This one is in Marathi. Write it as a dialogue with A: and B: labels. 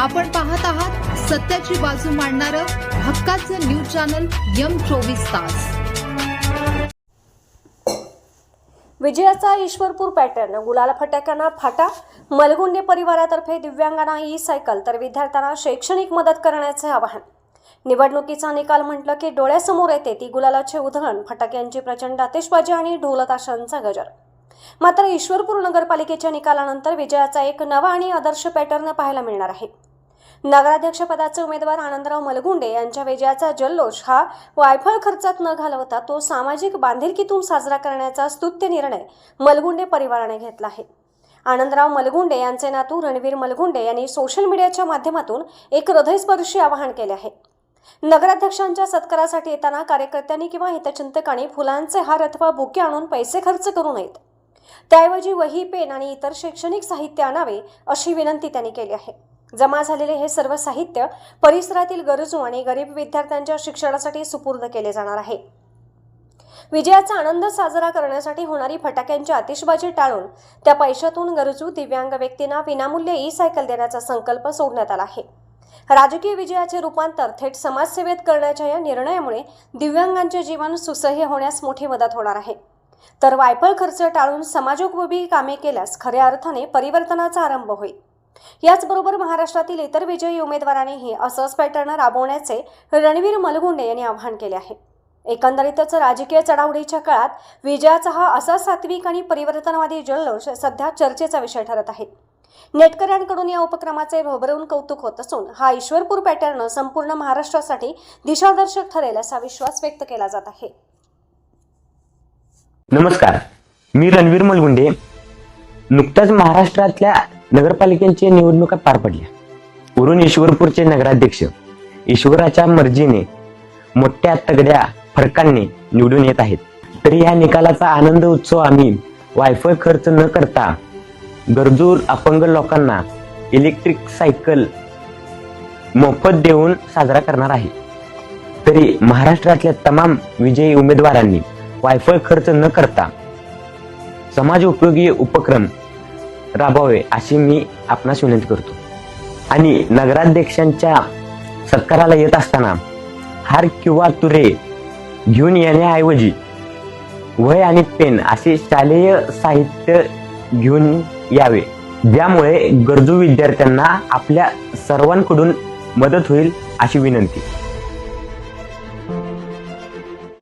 A: आपण पाहत आहात सत्याची बाजू मांडणारं हक्काचं न्यूज चॅनल यम चोवीस तास.
B: विजयाचा ईश्वरपूर पॅटर्न गुलाल फटाक्यांना फाटा मलगुंडे परिवारातर्फे दिव्यांगांना ई सायकल तर विद्यार्थ्यांना शैक्षणिक मदत करण्याचे आवाहन. निवडणुकीचा निकाल म्हटलं की डोळ्यासमोर येते ती गुलालाचे उधळण फटाक्यांची प्रचंड आतिषबाजी आणि ढोलताशांचा गजर. मात्र ईश्वरपूर नगरपालिकेच्या निकालानंतर विजयाचा एक नवा आणि आदर्श पॅटर्न पाहायला मिळणार आहे. नगराध्यक्षपदाचे उमेदवार आनंदराव मलगुंडे यांच्या विजयाचा जल्लोष हा वायफळ खर्चात न घालवता तो सामाजिक बांधिलकीतून साजरा करण्याचा स्तुत्य निर्णय मलगुंडे परिवाराने घेतला आहे. आनंदराव मलगुंडे यांचे नातू रणवीर मलगुंडे यांनी सोशल मीडियाच्या माध्यमातून एक हृदयस्पर्शी आवाहन केले आहे. नगराध्यक्षांच्या सत्कारासाठी येताना कार्यकर्त्यांनी किंवा हितचिंतकांनी फुलांचे हार अथवा बुके आणून पैसे खर्च करू नयेत. त्याऐवजी वही पेन आणि इतर शैक्षणिक साहित्य आणावे अशी विनंती त्यांनी केली आहे. जमा झालेले हे सर्व साहित्य परिसरातील गरजू आणि गरीब विद्यार्थ्यांच्या शिक्षणासाठी सुपूर्द केले जाणार आहे. विजयाचा आनंद साजरा करण्यासाठी होणारी फटाक्यांची आतिषबाजी टाळून त्या पैशातून गरजू दिव्यांग व्यक्तींना विनामूल्य ई सायकल देण्याचा संकल्प सोडण्यात आला आहे. राजकीय विजयाचे रूपांतर थेट समाजसेवेत करण्याच्या या निर्णयामुळे दिव्यांगांचे जीवन सुसह्य होण्यास मोठी मदत होणार आहे. तर वायफळ खर्च टाळून समाजोपयोगी कामे केल्यास खऱ्या अर्थाने परिवर्तनाचा आरंभ होईल. याचबरोबर महाराष्ट्रातील इतर विजयी उमेदवारांनीही असंच पॅटर्न राबवण्याचे रणवीर मलगुंडे यांनी आवाहन केले आहे. एकंदरीतच राजकीय चढावडीच्या काळात विजयाचा हा असा सात्विक आणि परिवर्तनवादी जल्लोष सध्या चर्चेचा विषय ठरत आहे. नेटकऱ्यांकडून या उपक्रमाचे भरभरून कौतुक होत असून हा ईश्वरपूर पॅटर्न संपूर्ण महाराष्ट्रासाठी दिशादर्शक ठरेल असा विश्वास व्यक्त केला जात आहे.
C: नमस्कार. मी रणवीर मलगुंडे. नुकताच महाराष्ट्रातल्या नगरपालिकेच्या निवडणुका पार पडल्या. उरून ईश्वरपूरचे नगराध्यक्ष ईश्वराच्या मर्जीने मोठ्या तगड्या फरकांनी निवडून येत आहेत. तरी या निकालाचा आनंद उत्सव आम्ही वायफाय खर्च न करता गरजू अपंग लोकांना इलेक्ट्रिक सायकल मोफत देऊन साजरा करणार आहे. तरी महाराष्ट्रातल्या तमाम विजयी उमेदवारांनी वायफाय खर्च न करता समाज उपयोगी उपक्रम राबवावे अशी मी आपणास विनंती करतो. आणि नगराध्यक्षांच्या सत्काराला येत असताना हार किंवा तुरे घेऊन येण्याऐवजी वय आणि पेन असे शालेय साहित्य घेऊन यावे. ज्यामुळे गरजू विद्यार्थ्यांना आपल्या सर्वांकडून मदत होईल अशी विनंती.